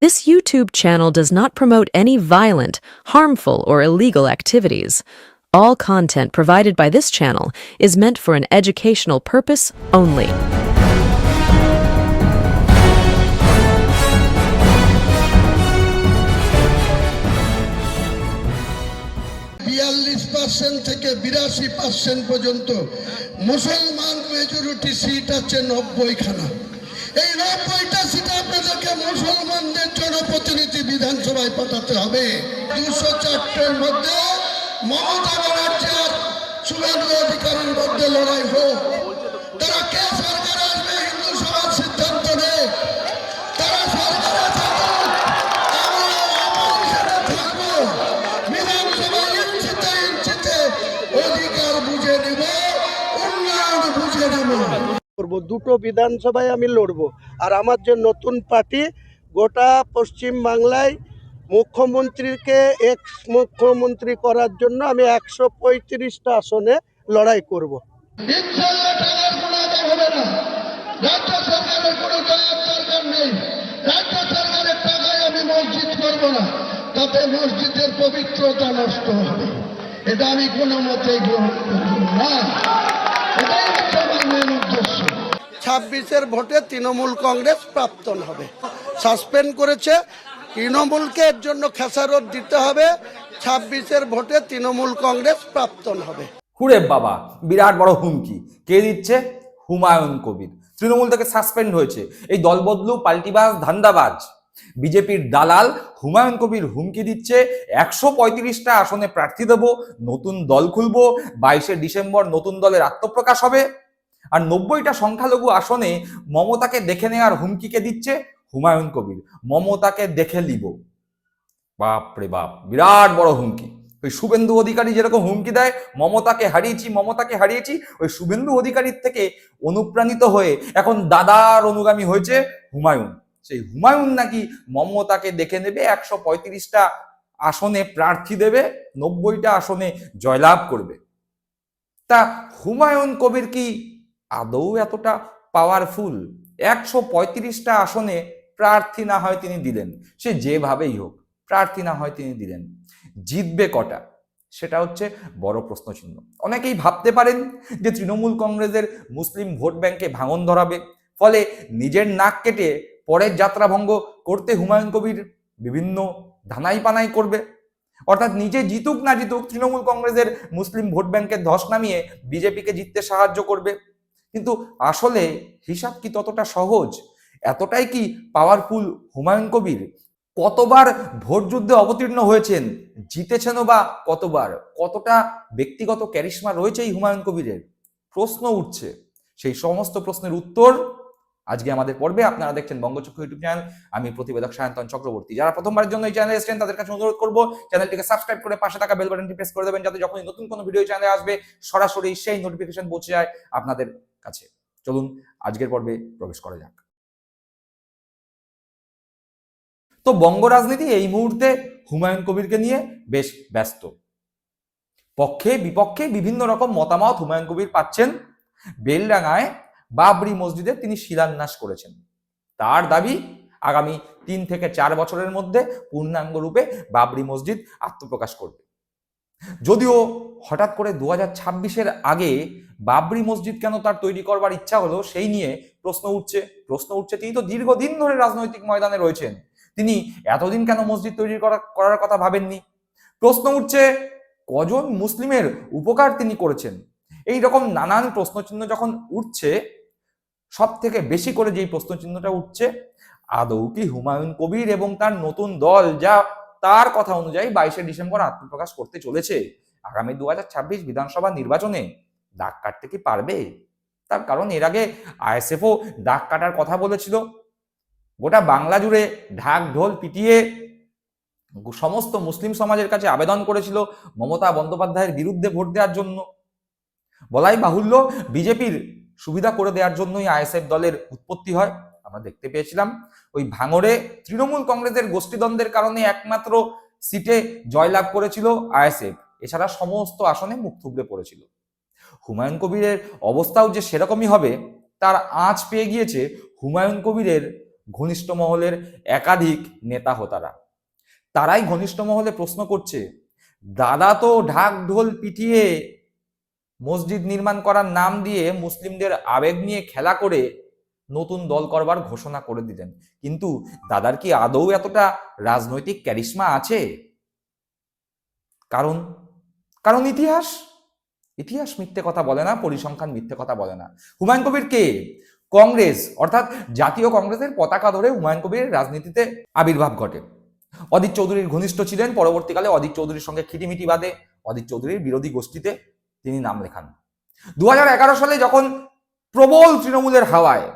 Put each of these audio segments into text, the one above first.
This YouTube channel does not promote any violent, harmful, or illegal activities. All content provided by this channel is meant for an educational purpose only. বিয়াল্লিশ percent থেকে বিরাশি percent পর্যন্ত মুসলমান majority seat আছে নব্বইখানা এই নব্বইটা seat আপনাদেরকে মুসলমানদের জনপ্রতিনিধি বিধানসভায় পাঠাতে হবে। দুশো চারটের মধ্যে মমতা ব্যানার্জি আর শুভেন্দু অধিকারের মধ্যে লড়াই হোক। করব দুটো বিধানসভায় আমি লড়বো। আর আমার যে নতুন পার্টি, গোটা পশ্চিম বাংলায় মুখ্যমন্ত্রীকে এক্স মুখ্যমন্ত্রী করার জন্য আমি একশো পঁয়ত্রিশটা আসনে লড়াই করব। তাতে মসজিদের পবিত্রতা নষ্ট এটা আমি কোনো মতেই গ্রহণ করব না। এটাই হচ্ছে আমার মেন উদ্দেশ্য। ছাব্বিশের ভোটে তৃণমূল কংগ্রেস প্রাপ্তন হবে। সাসপেন্ড করেছে। তৃণমূলকে এর জন্য খেসারত দিতে হবে। ছাব্বিশের ভোটে তৃণমূল কংগ্রেস প্রাপ্তন হবে। হুরে বাবা, বিরাট বড় হুমকি। কে দিচ্ছে? হুমায়ুন কবির। তৃণমূল থেকে সাসপেন্ড হয়েছে। এই দলবদলু, পাল্টিবাজ, ধান্দাবাজ। বিজেপির দালাল হুমায়ুন কবির হুমকি দিচ্ছে। একশো পঁয়ত্রিশটা আসনে প্রার্থী দেব, নতুন দল খুলবো, বাইশে ডিসেম্বর নতুন দলের আত্মপ্রকাশ হবে। আর নব্বইটা সংখ্যালঘু আসনে মমতাকে দেখে নেওয়ার হুমকিকে দিচ্ছে? হুমায়ুন কবির। মমতাকে দেখে লিব বাপ রে বাপ, বিরাট বড় হুমকি। ওই শুভেন্দু অধিকারী যেরকম হুমকি দেয়, মমতাকে হারিয়েছি মমতাকে হারিয়েছি, ওই শুভেন্দু অধিকারীর থেকে অনুপ্রাণিত হয়ে এখন দাদার অনুগামী হয়েছে হুমায়ুন। সেই হুমায়ুন নাকি মমতাকে দেখে নেবে, একশো পঁয়ত্রিশটা আসনে প্রার্থী দেবে, নব্বইটা আসনে জয়লাভ করবে। তা হুমায়ুন কবির কি আদৌ এতটা পাওয়ারফুল একশো পঁয়ত্রিশটা আসনে প্রার্থী না হয় তিনি দিলেন। সে যেভাবেই হোক, প্রার্থী না হয় তিনি দিলেন। জিতবে কটা? সেটা হচ্ছে বড় প্রশ্নচিহ্ন। অনেকেই ভাবতে পারেন যে তৃণমূল কংগ্রেসের মুসলিম ভোট ব্যাংকে ভাঙন ধরাবে, ফলে নিজের নাক কেটে পরের যাত্রাভঙ্গ করতে হুমায়ুন কবির বিভিন্ন ধানাই পানাই করবে। অর্থাৎ নিজে জিতুক না জিতুক, তৃণমূল কংগ্রেসের মুসলিম ভোট ব্যাংকের ধস নামিয়ে বিজেপিকে জিততে সাহায্য করবে। কিন্তু আসলে হিসাব কি ততটা সহজ? এতটাই কি পাওয়ারফুল হুমায়ুন কবির? কতবার ভোট যুদ্ধে অবতীর্ণ হয়েছেন? জিতেছেনও বা কতবার? কতটা ব্যক্তিগত ক্যারিশমা রয়েছে এই হুমায়ুন কবিরের? প্রশ্ন উঠছে। সেই সমস্ত প্রশ্নের উত্তর আজকে আমাদের পর্বে আপনারা দেখছেন বঙ্গচক্র ইউটিউব চ্যানেল আমি প্রতিবেদক সায়ন্তন চক্রবর্তী। যারা প্রথমবারের জন্য এই চ্যানেলে এসেছেন, তাদের কাছে অনুরোধ করব চ্যানেলটিকে সাবস্ক্রাইব করে পাশে থাকা বেল বাটনটি প্রেস করে দেবেন, যাতে যখনই নতুন কোনো ভিডিও চ্যানেলে আসবে, সরাসরি সেই নোটিফিকেশন পৌঁছে যায় আপনাদের কাছে। চলুন আজকের পর্বে প্রবেশ করা যাক। তো বঙ্গ রাজনীতি এই মুহূর্তে হুমায়ুন কবিরকে নিয়ে বেশ ব্যস্ত। পক্ষে বিপক্ষে বিভিন্ন রকম মতামত হুমায়ুন কবির পাচ্ছেন। বেলডাঙ্গায় বাবরি মসজিদে তিনি শিলান্যাস করেছেন। তার দাবি, আগামী তিন থেকে চার বছরের মধ্যে পূর্ণাঙ্গ রূপে বাবরি মসজিদ আত্মপ্রকাশ করবে। যদিও হঠাৎ করে দু হাজার ছাব্বিশের আগে বাবরি মসজিদ কেন তার তৈরি করবার ইচ্ছা হলো সেই নিয়ে প্রশ্ন উঠছে। প্রশ্ন উঠছে, তিনি তো দীর্ঘদিন ধরে রাজনৈতিক ময়দানে রয়েছেন। তিনি এতদিন কেন মসজিদ তৈরি করা, করার কথা ভাবেননি? প্রশ্ন উঠছে, কজন মুসলিমের উপকার তিনি করেছেন? এই রকম নানান প্রশ্নচিহ্ন যখন উঠছে সব থেকে বেশি করে যেই প্রশ্নচিহ্নটা উঠছে, আদৌ কি হুমায়ুন কবির এবং তার নতুন দল, যা তার কথা অনুযায়ী বাইশে ডিসেম্বর আত্মপ্রকাশ করতে চলেছে? আগামী দু হাজার ছাব্বিশ বিধানসভা নির্বাচনে দাগ কাটতে কি পারবে? তার কারণ এর আগে আইএসএফও দাগ কাটার কথা বলেছিল। গোটা বাংলা জুড়ে ঢাক ঢোল পিটিয়ে সমস্ত মুসলিম সমাজের কাছে আবেদন করেছিল মমতা বন্দ্যোপাধ্যায়ের বিরুদ্ধে ভোট দেওয়ার জন্য। বলাই বাহুল্য বিজেপির সুবিধা করে দেওয়ার জন্যই আইএসএফ দলের উৎপত্তি হয়। আমরা দেখতে পেয়েছিলাম ওই ভাঙড়ে তৃণমূল কংগ্রেসের গোষ্ঠীদ্বন্দ্বের কারণে একমাত্র সিটে জয়লাভ করেছিল আইএসএফ। এছাড়া সমস্ত আসনে মুখ থুবড়ে পড়েছিল। হুমায়ুন কবিরের অবস্থাও যে সেরকমই হবে, তার আঁচ পেয়ে গিয়েছে হুমায়ুন কবিরের ঘনিষ্ঠ মহলের একাধিক নেতা হোতারা। তারাই ঘনিষ্ঠ মহলে প্রশ্ন করছে, দাদা তো ঢাক ঢোল পিটিয়ে মসজিদ নির্মাণ করার নাম দিয়ে মুসলিমদের আবেগ নিয়ে খেলা করে নতুন দল করবার ঘোষণা করে দিলেন। কিন্তু দাদার কি আদৌ এতটা রাজনৈতিক ক্যারিশমা আছে? কারণ কারণ ইতিহাস ইতিহাস মিথ্যে কথা বলে না, পরিসংখ্যান মিথ্যে কথা বলে না। হুমায়ুন কবির কে? কংগ্রেস, অর্থাৎ জাতীয় কংগ্রেসের পতাকা ধরে হুমায়ুন কবির রাজনীতিতে আবির্ভাব ঘটে। অদিত চৌধুরীর ঘনিষ্ঠ ছিলেন, পরবর্তীকালে অদিত চৌধুরীর সঙ্গে খিটিমিটি বাদে অদিত চৌধুরীর বিরোধী গোষ্ঠীতে তিনি নাম লেখান। দু হাজার এগারো সালে যখন প্রবল তৃণমূলের হাওয়ায়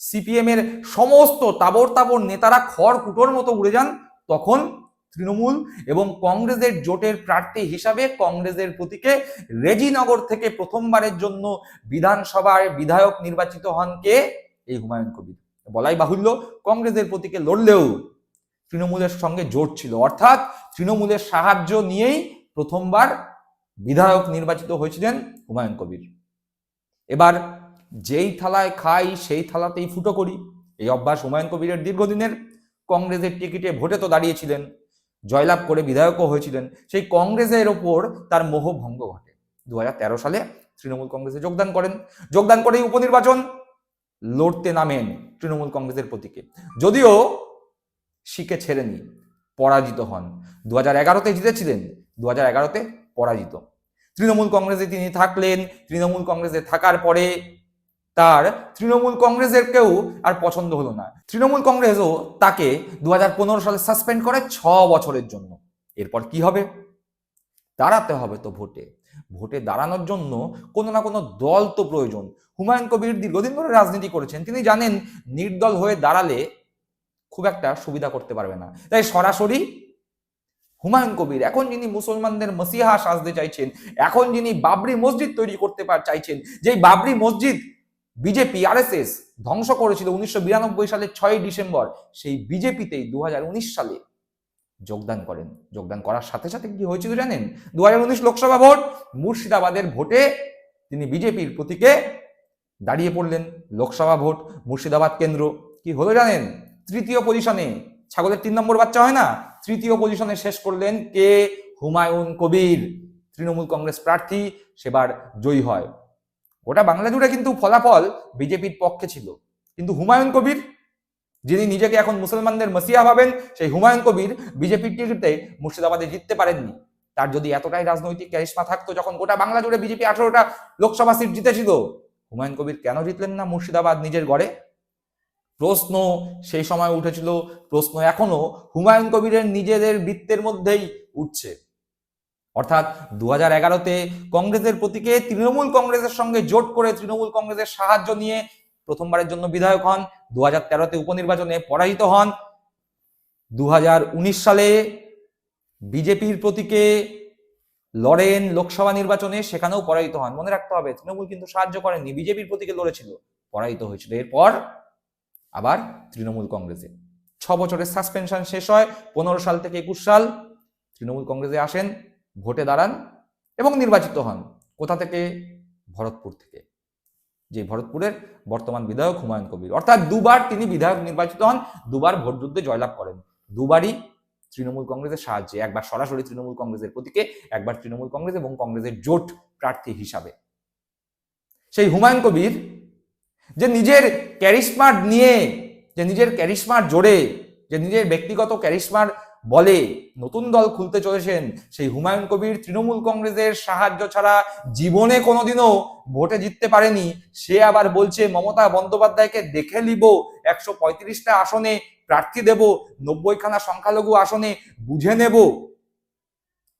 সিপিএম এর সমস্ত তাবর তাবর নেতারা খড় কুটোর মতো উড়ে যান, তখন তৃণমূল এবং কংগ্রেসের জোটের প্রার্থী হিসাবে কংগ্রেসের প্রতীকে রেজিনগর থেকে প্রথমবারের জন্য বিধানসভায় বিধায়ক নির্বাচিত হন কে? এই হুমায়ুন কবির। বলাই বাহুল্য, কংগ্রেসের প্রতীকে লড়লেও তৃণমূলের সঙ্গে জোট ছিল। অর্থাৎ তৃণমূলের সাহায্য নিয়েই প্রথমবার বিধায়ক নির্বাচিত হয়েছিলেন হুমায়ুন কবির। এবার যেই থালায় খাই, সেই থালাতেই ফুটো করি। এই অভ্যাস হুমায়ুন কবিরের দীর্ঘদিনের। কংগ্রেসের টিকিটে ভোটে তো দাঁড়িয়েছিলেন। জয়লাভ করে বিধায়কও হয়েছিলেন, সেই কংগ্রেসের ওপর তার মোহভঙ্গ ঘটে। দু হাজার তেরো সালে তৃণমূল কংগ্রেসে যোগদান করেন। যোগদান করেই উপনির্বাচন, লড়তে নামেন তৃণমূল কংগ্রেসের প্রতীকে। যদিও শিখে ছেড়েনি, পরাজিত হন। দু হাজার এগারোতে জিতেছিলেন দু হাজার এগারোতে পরাজিত। তৃণমূল কংগ্রেসে তিনি থাকলেন, তৃণমূল কংগ্রেসে থাকার পরে তার তৃণমূল কংগ্রেসের কেউ আর পছন্দ হলো না। তৃণমূল কংগ্রেসও তাকে দু হাজার পনেরো সালে সাসপেন্ড করে ছ বছরের জন্য। এরপর কি হবে? দাঁড়াতে হবে তো ভোটে। ভোটে দাঁড়ানোর জন্য কোনো না কোনো দল তো প্রয়োজন। হুমায়ুন কবির দীর্ঘদিন ধরে রাজনীতি করেছেন। তিনি জানেন, নির্দল হয়ে দাঁড়ালে খুব একটা সুবিধা করতে পারবে না। তাই সরাসরি হুমায়ুন কবির, এখন যিনি মুসলমানদের মসিহা সাজতে চাইছেন, এখন যিনি বাবরি মসজিদ তৈরি করতে চাইছেন, যেই বাবরি মসজিদ বিজেপি, আরএসএস ধ্বংস করেছিল উনিশশো বিরানব্বই সালের ছয় ডিসেম্বর। সেই বিজেপিতেই দু হাজার উনিশ সালে যোগদান করেন। যোগদান করার সাথে সাথে কি হয়েছিল জানেন? দুহাজার উনিশ লোকসভা ভোট, মুর্শিদাবাদের ভোটে তিনি বিজেপির প্রতীকে দাঁড়িয়ে পড়লেন লোকসভা ভোট, মুর্শিদাবাদ কেন্দ্র। কি হলো জানেন? তৃতীয় পজিশনে ছাগলের তিন নম্বর বাচ্চা হয় না? তৃতীয় পজিশনে শেষ করলেন কে? হুমায়ুন কবির। তৃণমূল কংগ্রেস প্রার্থী সেবার জয়ী হয়। গোটা বাংলা জুড়ে কিন্তু ফলাফল বিজেপির পক্ষে ছিল। কিন্তু হুমায়ুন কবির, যিনি নিজেকে এখন মুসলমানদের মসিয়া ভাবেন, সেই হুমায়ুন কবির বিজেপির টিকিটে মুর্শিদাবাদে জিততে পারেননি। তার যদি এতটাই রাজনৈতিক ক্যারিশমা থাকতো, যখন গোটা বাংলা জুড়ে বিজেপি আঠারোটা লোকসভা সিট জিতেছিল, হুমায়ুন কবির কেন জিতলেন না মুর্শিদাবাদ নিজের গড়ে? প্রশ্ন সেই সময় উঠেছিল, প্রশ্ন এখনও হুমায়ুন কবিরের নিজেদের বৃত্তের মধ্যেই উঠছে। অর্থাৎ দু হাজার এগারোতে কংগ্রেসের প্রতীকে তৃণমূল কংগ্রেসের সঙ্গে জোট করে তৃণমূল কংগ্রেসের সাহায্য নিয়ে প্রথমবারের জন্য বিধায়ক হন দু হাজার তেরোতে উপনির্বাচনে পরাজিত হন। দু হাজার উনিশ সালে বিজেপির প্রতীকে লড়েন লোকসভা নির্বাচনে, সেখানেও পরাজিত হন। মনে রাখতে হবে, তৃণমূল কিন্তু সাহায্য করেননি, বিজেপির প্রতীকে লড়েছিল, পরাজিত হয়েছিল। এরপর আবার তৃণমূল কংগ্রেসে। ছ বছরের সাসপেনশন শেষ হয়, পনেরো সাল থেকে একুশ সাল তৃণমূল কংগ্রেসে আসেন। ভোটে দাঁড়ান এবং নির্বাচিত হন। কোথা থেকে? ভরতপুর থেকে। যে ভরতপুরের বর্তমান বিধায়ক হুমায়ুন কবির। অর্থাৎ দুবার তিনি বিধায়ক নির্বাচিত হন, দুবার ভোট যুদ্ধে জয়লাভ করেন। দুবারই তৃণমূল কংগ্রেসের সাহায্যে, একবার সরাসরি তৃণমূল কংগ্রেসের প্রতীকে, একবার তৃণমূল কংগ্রেস এবং কংগ্রেসের জোট প্রার্থী হিসাবে। সেই হুমায়ুন কবির যে নিজের ক্যারিশমার নিয়ে, যে নিজের ক্যারিশমার জোরে, যে নিজের ব্যক্তিগত ক্যারিশমার বলে, নতুন দল খুলতে চলেছেন। সেই হুমায়ুন কবির তৃণমূল কংগ্রেসের সাহায্য ছাড়া জীবনে কোনোদিনও ভোটে জিততে পারেনি। সে আবার বলছে, মমতা বন্দ্যোপাধ্যায়কে দেখে নিব। একশো পঁয়ত্রিশটা আসনে প্রার্থী দেব। নব্বইখানা সংখ্যালঘু আসনে বুঝে নেব।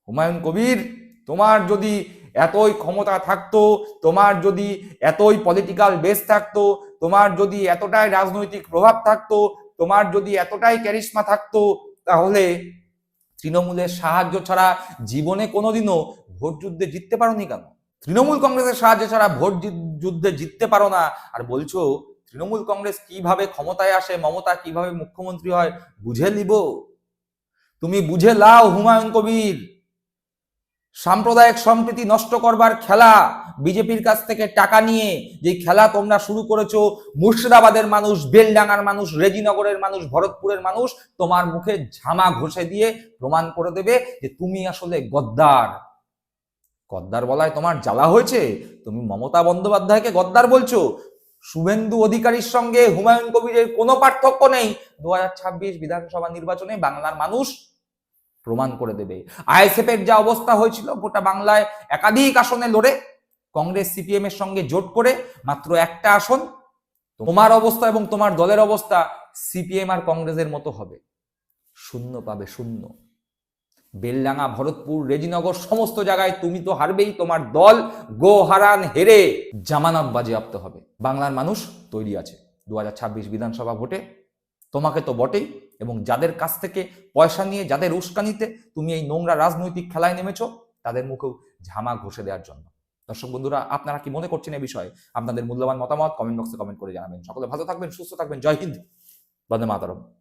হুমায়ুন কবির, তোমার যদি এতই ক্ষমতা থাকতো, তোমার যদি এতই পলিটিক্যাল বেস থাকতো, তোমার যদি এতটাই রাজনৈতিক প্রভাব থাকতো, তোমার যদি এতটাই ক্যারিশমা থাকতো তাহলে তৃণমূলের সাহায্য ছাড়া জীবনে কোনোদিনও ভোট যুদ্ধে জিততে পারোনি কেন? তৃণমূল কংগ্রেসের সাহায্য ছাড়া ভোট যুদ্ধে জিততে পারো না। আর বলছো, তৃণমূল কংগ্রেস কীভাবে ক্ষমতায় আসে, মমতা কীভাবে মুখ্যমন্ত্রী হয়, বুঝে নিব? তুমি বুঝে লাও হুমায়ুন কবির। সাম্প্রদায়িক সম্প্রীতি নষ্ট করবার খেলা, বিজেপির কাছ থেকে টাকা নিয়ে যে খেলা তোমরা শুরু করেছ, মুর্শিদাবাদের মানুষ, বেলডাঙ্গার মানুষ, রেজিনগরের মানুষ, ভরতপুরের মানুষ, তোমার মুখে ঝামা ঘষে দিয়ে প্রমাণ করে দেবে যে তুমি আসলে গদ্দার। গদ্দার বলায় তোমার জ্বালা হয়েছে? তুমি মমতা বন্দ্যোপাধ্যায়কে গদ্দার বলছো? শুভেন্দু অধিকারীর সঙ্গে হুমায়ুন কবিরের কোনো পার্থক্য নেই? দু হাজার ছাব্বিশ বিধানসভা নির্বাচনে বাংলার মানুষ প্রমাণ করে দেবে। আইএসএফ এর যা অবস্থা হয়েছিল, গোটা বাংলায় একাধিক আসনে লড়ে, কংগ্রেস, সিপিএম এর সঙ্গে জোট করে মাত্র একটা আসন। তোমার অবস্থা এবং তোমার দলের অবস্থা সিপিএম আর কংগ্রেসের মতো হবে। শূন্য পাবে শূন্য। বেলডাঙ্গা, ভরতপুর, রেজিনগর সমস্ত জায়গায় তুমি তো হারবেই, তোমার দল গো হারান হেরে জামানত বাজেয়াপ্ত হবে। বাংলার মানুষ তৈরি আছে। দু হাজার ছাব্বিশ বিধানসভা ভোটে। তোমাকে তো বটেই। এবং যাদের কাছ থেকে পয়সা নিয়ে, যাদের উস্কানিতে তুমি এই নোংরা রাজনৈতিক খেলায় নেমেছ, তাদের মুখেও ঝামা ঘষে দেওয়ার জন্য। দর্শক বন্ধুরা, আপনারা কি মনে করছেন এ বিষয়ে? আপনাদের মূল্যবান মতামত কমেন্ট বক্সে কমেন্ট করে জানাবেন। সকলে ভালো থাকবেন, সুস্থ থাকবেন। জয় হিন্দ। বন্দে মাতারম।